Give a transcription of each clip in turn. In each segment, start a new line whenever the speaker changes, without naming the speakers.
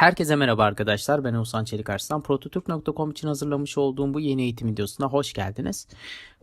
Herkese merhaba arkadaşlar. Ben Oğuzhan Çelik Arslan. Prototürk.com için hazırlamış olduğum bu yeni eğitim videosuna hoş geldiniz.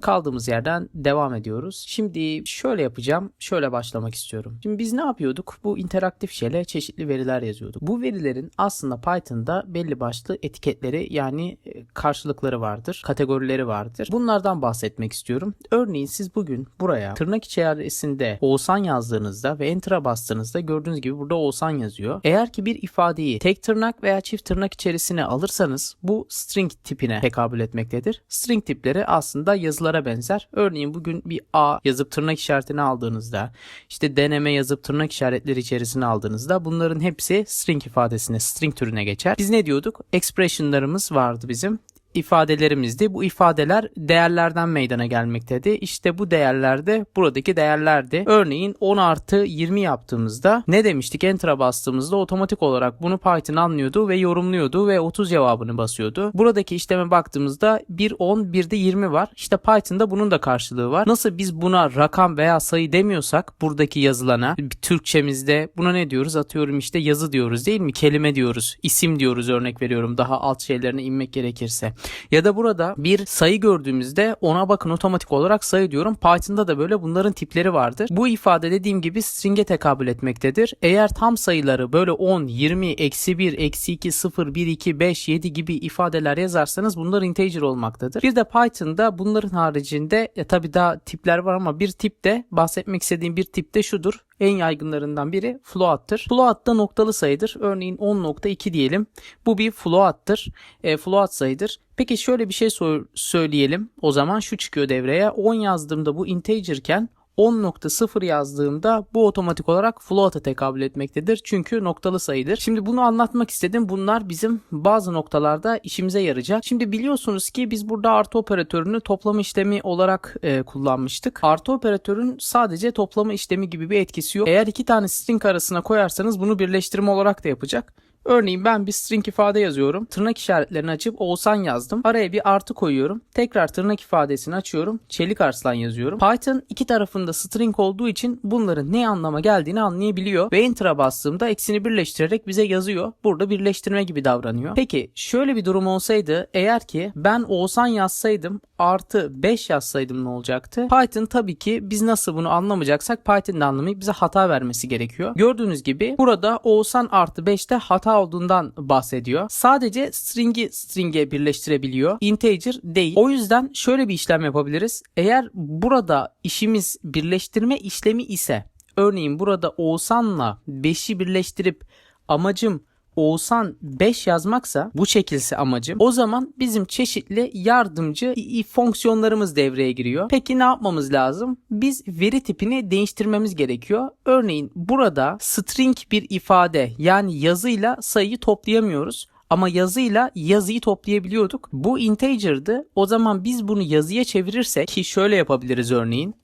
Kaldığımız yerden devam ediyoruz. Şimdi şöyle yapacağım. Şöyle başlamak istiyorum. Şimdi biz ne yapıyorduk? Bu interaktif şele çeşitli veriler yazıyorduk. Bu verilerin aslında Python'da belli başlı etiketleri yani e, karşılıkları vardır. Kategorileri vardır. Bunlardan bahsetmek istiyorum. Örneğin siz bugün buraya tırnak içerisinde Oğuzhan yazdığınızda ve Enter'a bastığınızda gördüğünüz gibi burada Oğuzhan yazıyor. Eğer ki bir ifadeyi tek tırnak veya çift tırnak içerisine alırsanız bu string tipine tekabül etmektedir. String tipleri aslında yazılara benzer. Örneğin bugün bir A yazıp tırnak işaretini aldığınızda işte deneme yazıp tırnak işaretleri içerisine aldığınızda bunların hepsi string ifadesine, string türüne geçer. Biz ne diyorduk? Expression'larımız vardı bizim ifadelerimizdi. Bu ifadeler değerlerden meydana gelmekteydi. İşte bu değerler de buradaki değerlerdi. Örneğin 10 artı 20 yaptığımızda ne demiştik? Enter'a bastığımızda otomatik olarak bunu Python anlıyordu ve yorumluyordu ve 30 cevabını basıyordu. Buradaki işleme baktığımızda 1 10 bir de 20 var. İşte Python'da bunun da karşılığı var. Nasıl biz buna rakam veya sayı demiyorsak buradaki yazılana Türkçemizde buna ne diyoruz? Atıyorum işte yazı diyoruz değil mi? Kelime diyoruz. isim diyoruz örnek veriyorum. Daha alt şeylerine inmek gerekirse. Ya da burada bir sayı gördüğümüzde ona bakın otomatik olarak sayı diyorum. Python'da da böyle bunların tipleri vardır. Bu ifade dediğim gibi string'e tekabül etmektedir. Eğer tam sayıları böyle 10, 20, eksi 1, eksi 2, 0, 1, 2, 5, 7 gibi ifadeler yazarsanız bunlar integer olmaktadır. Bir de Python'da bunların haricinde e, tabi daha tipler var ama bir tip de bahsetmek istediğim bir tip de şudur. En yaygınlarından biri float'tır. Float da noktalı sayıdır. Örneğin 10.2 diyelim. Bu bir float'tır. E, float sayıdır. Peki şöyle bir şey so- söyleyelim. O zaman şu çıkıyor devreye. 10 yazdığımda bu integer'ken 10.0 yazdığımda bu otomatik olarak float'a tekabül etmektedir. Çünkü noktalı sayıdır. Şimdi bunu anlatmak istedim. Bunlar bizim bazı noktalarda işimize yarayacak. Şimdi biliyorsunuz ki biz burada artı operatörünü toplama işlemi olarak e, kullanmıştık. Artı operatörün sadece toplama işlemi gibi bir etkisi yok. Eğer iki tane string arasına koyarsanız bunu birleştirme olarak da yapacak. Örneğin ben bir string ifade yazıyorum. Tırnak işaretlerini açıp Oğuzhan yazdım. Araya bir artı koyuyorum. Tekrar tırnak ifadesini açıyorum. Çelik Arslan yazıyorum. Python iki tarafında string olduğu için bunların ne anlama geldiğini anlayabiliyor. Ve Enter'a bastığımda eksini birleştirerek bize yazıyor. Burada birleştirme gibi davranıyor. Peki şöyle bir durum olsaydı eğer ki ben Oğuzhan yazsaydım artı 5 yazsaydım ne olacaktı? Python tabii ki biz nasıl bunu anlamayacaksak Python'da anlamayıp bize hata vermesi gerekiyor. Gördüğünüz gibi burada Oğuzhan artı 5'te hata olduğundan bahsediyor. Sadece string'i string'e birleştirebiliyor. Integer değil. O yüzden şöyle bir işlem yapabiliriz. Eğer burada işimiz birleştirme işlemi ise örneğin burada Oğuzhan'la 5'i birleştirip amacım Oğuzhan 5 yazmaksa bu şekilse amacım o zaman bizim çeşitli yardımcı fonksiyonlarımız devreye giriyor. Peki ne yapmamız lazım? Biz veri tipini değiştirmemiz gerekiyor. Örneğin burada string bir ifade yani yazıyla sayıyı toplayamıyoruz. Ama yazıyla yazıyı toplayabiliyorduk. Bu integer'dı. O zaman biz bunu yazıya çevirirsek ki şöyle yapabiliriz örneğin.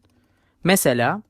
Mesela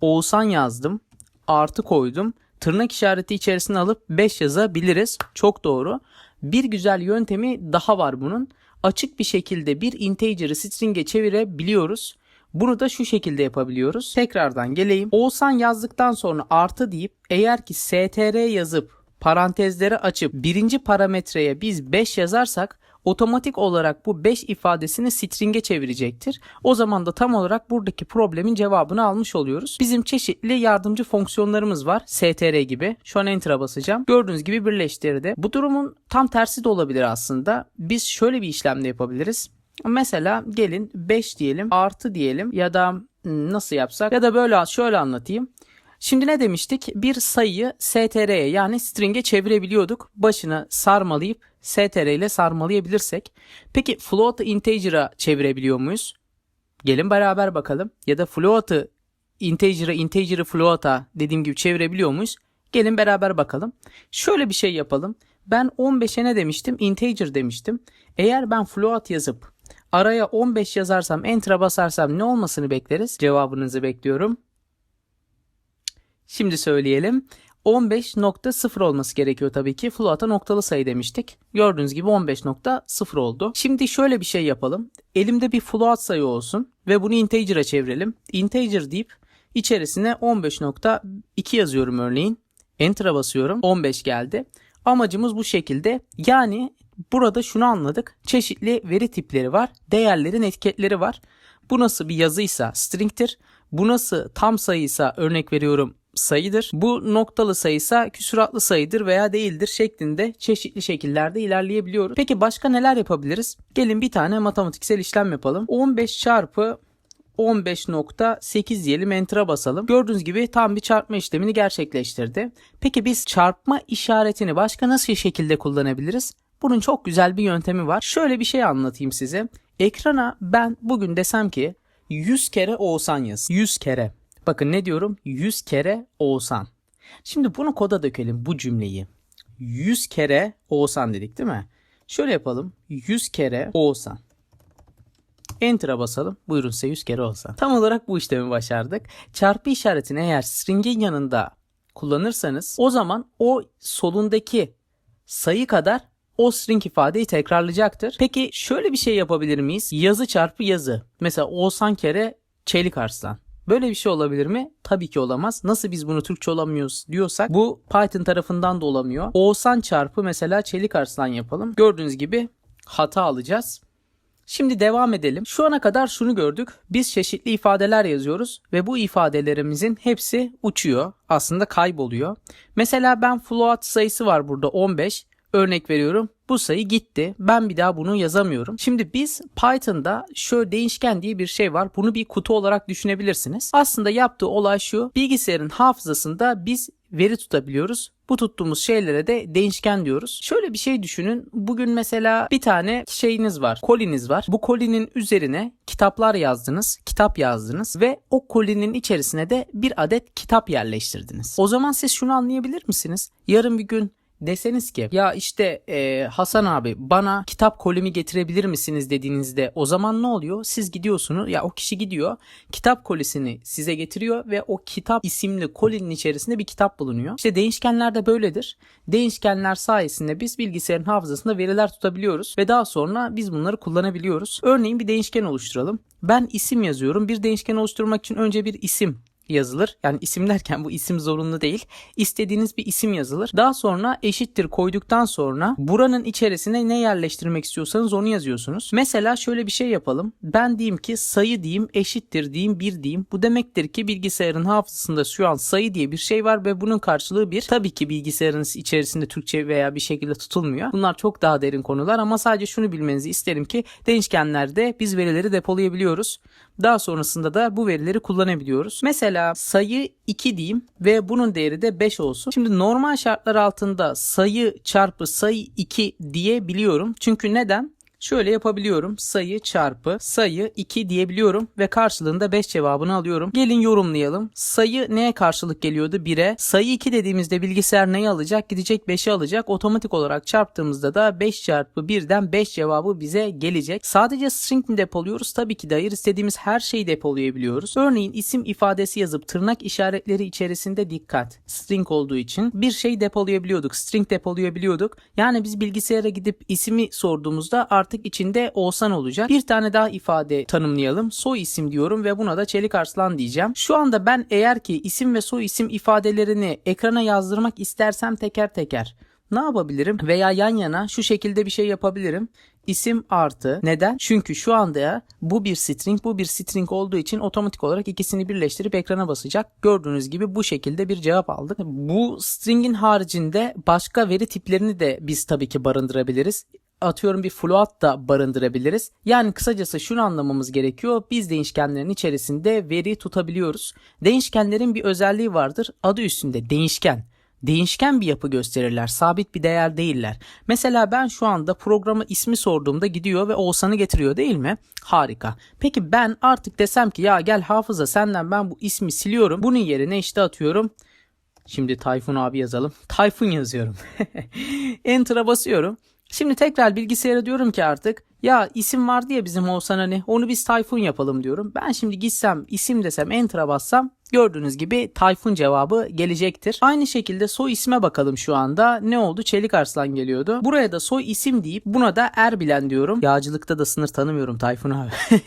Oğuzhan yazdım. Artı koydum tırnak işareti içerisine alıp 5 yazabiliriz. Çok doğru. Bir güzel yöntemi daha var bunun. Açık bir şekilde bir integer'ı string'e çevirebiliyoruz. Bunu da şu şekilde yapabiliyoruz. Tekrardan geleyim. Oğuzhan yazdıktan sonra artı deyip eğer ki str yazıp parantezleri açıp birinci parametreye biz 5 yazarsak otomatik olarak bu 5 ifadesini string'e çevirecektir. O zaman da tam olarak buradaki problemin cevabını almış oluyoruz. Bizim çeşitli yardımcı fonksiyonlarımız var. str gibi. Şu an enter'a basacağım. Gördüğünüz gibi birleştirdi. Bu durumun tam tersi de olabilir aslında. Biz şöyle bir işlem de yapabiliriz. Mesela gelin 5 diyelim artı diyelim ya da nasıl yapsak ya da böyle şöyle anlatayım. Şimdi ne demiştik? Bir sayıyı str'ye yani string'e çevirebiliyorduk. Başını sarmalayıp str ile sarmalayabilirsek. Peki float'ı integer'a çevirebiliyor muyuz? Gelin beraber bakalım. Ya da float'ı integer'a, integer'ı float'a dediğim gibi çevirebiliyor muyuz? Gelin beraber bakalım. Şöyle bir şey yapalım. Ben 15'e ne demiştim? Integer demiştim. Eğer ben float yazıp araya 15 yazarsam enter'a basarsam ne olmasını bekleriz? Cevabınızı bekliyorum. Şimdi söyleyelim. 15.0 olması gerekiyor tabii ki. Float'a noktalı sayı demiştik. Gördüğünüz gibi 15.0 oldu. Şimdi şöyle bir şey yapalım. Elimde bir float sayı olsun ve bunu integer'a çevirelim. Integer deyip içerisine 15.2 yazıyorum örneğin. Enter'a basıyorum. 15 geldi. Amacımız bu şekilde. Yani burada şunu anladık. Çeşitli veri tipleri var. Değerlerin etiketleri var. Bu nasıl bir yazıysa string'tir. Bu nasıl tam sayıysa örnek veriyorum sayıdır. Bu noktalı sayıysa küsuratlı sayıdır veya değildir şeklinde çeşitli şekillerde ilerleyebiliyoruz. Peki başka neler yapabiliriz? Gelin bir tane matematiksel işlem yapalım. 15 çarpı 15.8 diyelim enter'a basalım. Gördüğünüz gibi tam bir çarpma işlemini gerçekleştirdi. Peki biz çarpma işaretini başka nasıl şekilde kullanabiliriz? Bunun çok güzel bir yöntemi var. Şöyle bir şey anlatayım size. Ekrana ben bugün desem ki 100 kere Oğuzhan yaz. 100 kere. Bakın ne diyorum? 100 kere Oğuzhan. Şimdi bunu koda dökelim bu cümleyi. 100 kere Oğuzhan dedik değil mi? Şöyle yapalım. 100 kere Oğuzhan. Enter'a basalım. Buyurun size 100 kere olsa. Tam olarak bu işlemi başardık. Çarpı işaretini eğer string'in yanında kullanırsanız o zaman o solundaki sayı kadar o string ifadeyi tekrarlayacaktır. Peki şöyle bir şey yapabilir miyiz? Yazı çarpı yazı. Mesela Oğuzhan kere Çelik Arslan. Böyle bir şey olabilir mi? Tabii ki olamaz. Nasıl biz bunu Türkçe olamıyoruz diyorsak bu Python tarafından da olamıyor. Oğuzhan çarpı mesela Çelik Arslan yapalım. Gördüğünüz gibi hata alacağız. Şimdi devam edelim. Şu ana kadar şunu gördük. Biz çeşitli ifadeler yazıyoruz ve bu ifadelerimizin hepsi uçuyor. Aslında kayboluyor. Mesela ben float sayısı var burada 15. Örnek veriyorum. Bu sayı gitti. Ben bir daha bunu yazamıyorum. Şimdi biz Python'da şöyle değişken diye bir şey var. Bunu bir kutu olarak düşünebilirsiniz. Aslında yaptığı olay şu. Bilgisayarın hafızasında biz veri tutabiliyoruz. Bu tuttuğumuz şeylere de değişken diyoruz. Şöyle bir şey düşünün. Bugün mesela bir tane şeyiniz var. Koliniz var. Bu kolinin üzerine kitaplar yazdınız. Kitap yazdınız ve o kolinin içerisine de bir adet kitap yerleştirdiniz. O zaman siz şunu anlayabilir misiniz? Yarın bir gün deseniz ki ya işte e, Hasan abi bana kitap kolimi getirebilir misiniz dediğinizde o zaman ne oluyor? Siz gidiyorsunuz ya o kişi gidiyor kitap kolisini size getiriyor ve o kitap isimli kolinin içerisinde bir kitap bulunuyor. İşte değişkenler de böyledir. Değişkenler sayesinde biz bilgisayarın hafızasında veriler tutabiliyoruz ve daha sonra biz bunları kullanabiliyoruz. Örneğin bir değişken oluşturalım. Ben isim yazıyorum. Bir değişken oluşturmak için önce bir isim yazılır. Yani isim derken bu isim zorunlu değil. İstediğiniz bir isim yazılır. Daha sonra eşittir koyduktan sonra buranın içerisine ne yerleştirmek istiyorsanız onu yazıyorsunuz. Mesela şöyle bir şey yapalım. Ben diyeyim ki sayı diyeyim eşittir diyeyim bir diyeyim. Bu demektir ki bilgisayarın hafızasında şu an sayı diye bir şey var ve bunun karşılığı bir. Tabii ki bilgisayarın içerisinde Türkçe veya bir şekilde tutulmuyor. Bunlar çok daha derin konular ama sadece şunu bilmenizi isterim ki değişkenlerde biz verileri depolayabiliyoruz. Daha sonrasında da bu verileri kullanabiliyoruz. Mesela sayı 2 diyeyim ve bunun değeri de 5 olsun. Şimdi normal şartlar altında sayı çarpı sayı 2 diyebiliyorum. Çünkü neden? Şöyle yapabiliyorum. Sayı çarpı sayı 2 diyebiliyorum ve karşılığında 5 cevabını alıyorum. Gelin yorumlayalım. Sayı neye karşılık geliyordu? 1'e. Sayı 2 dediğimizde bilgisayar neyi alacak? Gidecek 5'i alacak. Otomatik olarak çarptığımızda da 5 çarpı 1'den 5 cevabı bize gelecek. Sadece string mi depoluyoruz? Tabii ki de hayır. İstediğimiz her şeyi depolayabiliyoruz. Örneğin isim ifadesi yazıp tırnak işaretleri içerisinde dikkat. String olduğu için bir şey depolayabiliyorduk. String depolayabiliyorduk. Yani biz bilgisayara gidip ismi sorduğumuzda artık içinde Oğuzhan olacak. Bir tane daha ifade tanımlayalım. Soy isim diyorum ve buna da Çelik Arslan diyeceğim. Şu anda ben eğer ki isim ve soy isim ifadelerini ekrana yazdırmak istersem teker teker ne yapabilirim? Veya yan yana şu şekilde bir şey yapabilirim. İsim artı. Neden? Çünkü şu anda ya bu bir string, bu bir string olduğu için otomatik olarak ikisini birleştirip ekrana basacak. Gördüğünüz gibi bu şekilde bir cevap aldık. Bu stringin haricinde başka veri tiplerini de biz tabii ki barındırabiliriz atıyorum bir float da barındırabiliriz. Yani kısacası şunu anlamamız gerekiyor. Biz değişkenlerin içerisinde veri tutabiliyoruz. Değişkenlerin bir özelliği vardır. Adı üstünde değişken. Değişken bir yapı gösterirler. Sabit bir değer değiller. Mesela ben şu anda programa ismi sorduğumda gidiyor ve Oğuzhan'ı getiriyor değil mi? Harika. Peki ben artık desem ki ya gel hafıza senden ben bu ismi siliyorum. Bunun yerine işte atıyorum Şimdi Tayfun abi yazalım. Tayfun yazıyorum. Enter'a basıyorum. Şimdi tekrar bilgisayara diyorum ki artık ya isim vardı ya bizim Oğuzhan hani onu biz Tayfun yapalım diyorum. Ben şimdi gitsem isim desem enter'a bassam Gördüğünüz gibi Tayfun cevabı gelecektir. Aynı şekilde soy isme bakalım şu anda. Ne oldu? Çelik Arslan geliyordu. Buraya da soy isim deyip buna da Erbilen diyorum. Yağcılıkta da sınır tanımıyorum Tayfun abi.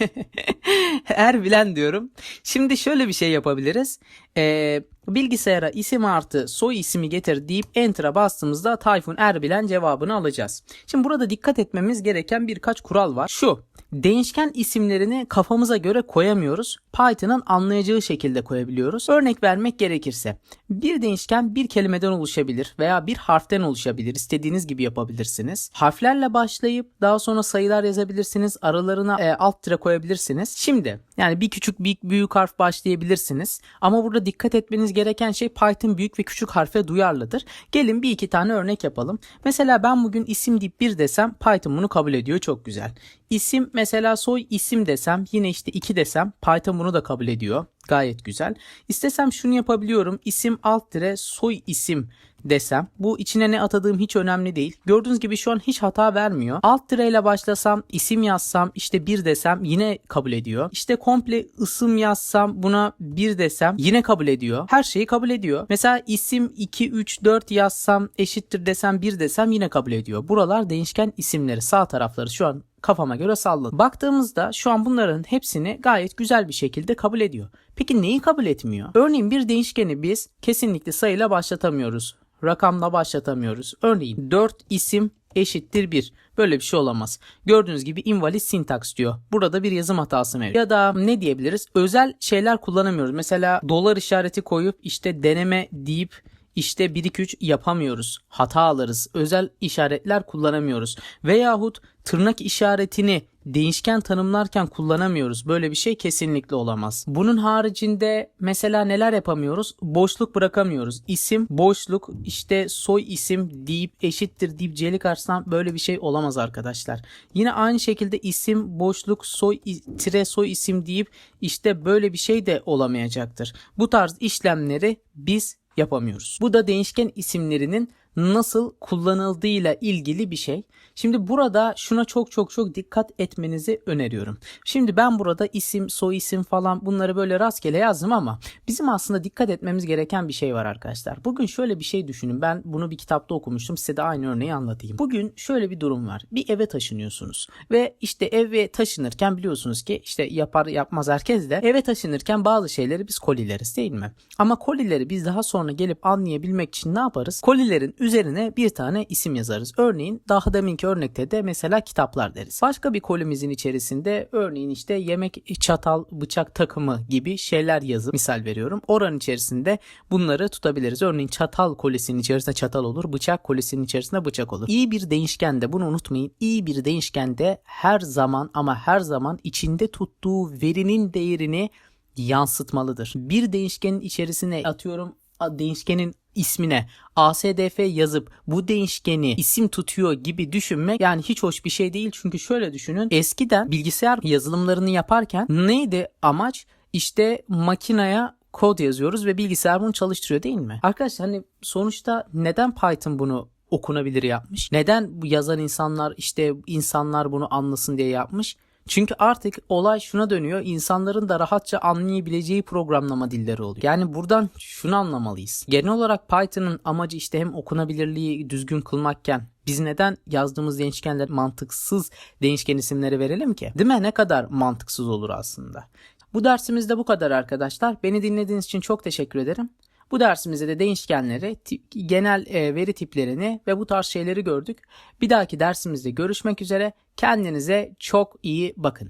Erbilen diyorum. Şimdi şöyle bir şey yapabiliriz. Ee, bilgisayara isim artı soy ismi getir deyip enter'a bastığımızda Tayfun Erbilen cevabını alacağız. Şimdi burada dikkat etmemiz gereken birkaç kural var. Şu değişken isimlerini kafamıza göre koyamıyoruz. Python'ın anlayacağı şekilde koyabiliyoruz. Örnek vermek gerekirse bir değişken bir kelimeden oluşabilir veya bir harften oluşabilir. İstediğiniz gibi yapabilirsiniz. Harflerle başlayıp daha sonra sayılar yazabilirsiniz. Aralarına e, alt tire koyabilirsiniz. Şimdi yani bir küçük bir büyük harf başlayabilirsiniz. Ama burada dikkat etmeniz gereken şey Python büyük ve küçük harfe duyarlıdır. Gelin bir iki tane örnek yapalım. Mesela ben bugün isim deyip bir desem Python bunu kabul ediyor. Çok güzel. İsim mesela soy isim desem yine işte 2 desem Python bunu da kabul ediyor. Gayet güzel. İstesem şunu yapabiliyorum. İsim alt dire soy isim desem bu içine ne atadığım hiç önemli değil. Gördüğünüz gibi şu an hiç hata vermiyor. Alt dire ile başlasam isim yazsam işte bir desem yine kabul ediyor. İşte komple ısım yazsam buna bir desem yine kabul ediyor. Her şeyi kabul ediyor. Mesela isim 2 3 4 yazsam eşittir desem bir desem yine kabul ediyor. Buralar değişken isimleri sağ tarafları şu an kafama göre salladım. Baktığımızda şu an bunların hepsini gayet güzel bir şekilde kabul ediyor. Peki neyi kabul etmiyor? Örneğin bir değişkeni biz kesinlikle sayıyla başlatamıyoruz. Rakamla başlatamıyoruz. Örneğin 4 isim eşittir 1. Böyle bir şey olamaz. Gördüğünüz gibi invalid syntax diyor. Burada bir yazım hatası mevcut. Ya da ne diyebiliriz? Özel şeyler kullanamıyoruz. Mesela dolar işareti koyup işte deneme deyip işte 1 2 3 yapamıyoruz. Hata alırız. Özel işaretler kullanamıyoruz. Veyahut tırnak işaretini değişken tanımlarken kullanamıyoruz. Böyle bir şey kesinlikle olamaz. Bunun haricinde mesela neler yapamıyoruz? Boşluk bırakamıyoruz. İsim, boşluk, işte soy isim deyip eşittir deyip celik arslan böyle bir şey olamaz arkadaşlar. Yine aynı şekilde isim, boşluk, soy, tire soy isim deyip işte böyle bir şey de olamayacaktır. Bu tarz işlemleri biz yapamıyoruz. Bu da değişken isimlerinin nasıl kullanıldığıyla ilgili bir şey. Şimdi burada şuna çok çok çok dikkat etmenizi öneriyorum. Şimdi ben burada isim, soy isim falan bunları böyle rastgele yazdım ama bizim aslında dikkat etmemiz gereken bir şey var arkadaşlar. Bugün şöyle bir şey düşünün. Ben bunu bir kitapta okumuştum. Size de aynı örneği anlatayım. Bugün şöyle bir durum var. Bir eve taşınıyorsunuz ve işte eve taşınırken biliyorsunuz ki işte yapar yapmaz herkes de eve taşınırken bazı şeyleri biz kolileriz değil mi? Ama kolileri biz daha sonra gelip anlayabilmek için ne yaparız? Kolilerin üzerine bir tane isim yazarız. Örneğin daha deminki örnekte de mesela kitaplar deriz. Başka bir kolimizin içerisinde örneğin işte yemek çatal bıçak takımı gibi şeyler yazıp misal veriyorum. Oranın içerisinde bunları tutabiliriz. Örneğin çatal kolisinin içerisinde çatal olur. Bıçak kolisinin içerisinde bıçak olur. İyi bir değişkende bunu unutmayın. İyi bir değişkende her zaman ama her zaman içinde tuttuğu verinin değerini yansıtmalıdır. Bir değişkenin içerisine atıyorum değişkenin ismine ASDF yazıp bu değişkeni isim tutuyor gibi düşünmek yani hiç hoş bir şey değil. Çünkü şöyle düşünün eskiden bilgisayar yazılımlarını yaparken neydi amaç? İşte makineye kod yazıyoruz ve bilgisayar bunu çalıştırıyor değil mi? Arkadaşlar hani sonuçta neden Python bunu okunabilir yapmış? Neden bu yazan insanlar işte insanlar bunu anlasın diye yapmış? Çünkü artık olay şuna dönüyor. İnsanların da rahatça anlayabileceği programlama dilleri oluyor. Yani buradan şunu anlamalıyız. Genel olarak Python'ın amacı işte hem okunabilirliği düzgün kılmakken biz neden yazdığımız değişkenler mantıksız değişken isimleri verelim ki? Değil mi? Ne kadar mantıksız olur aslında. Bu dersimizde bu kadar arkadaşlar. Beni dinlediğiniz için çok teşekkür ederim. Bu dersimizde de değişkenleri, genel e, veri tiplerini ve bu tarz şeyleri gördük. Bir dahaki dersimizde görüşmek üzere. Kendinize çok iyi bakın.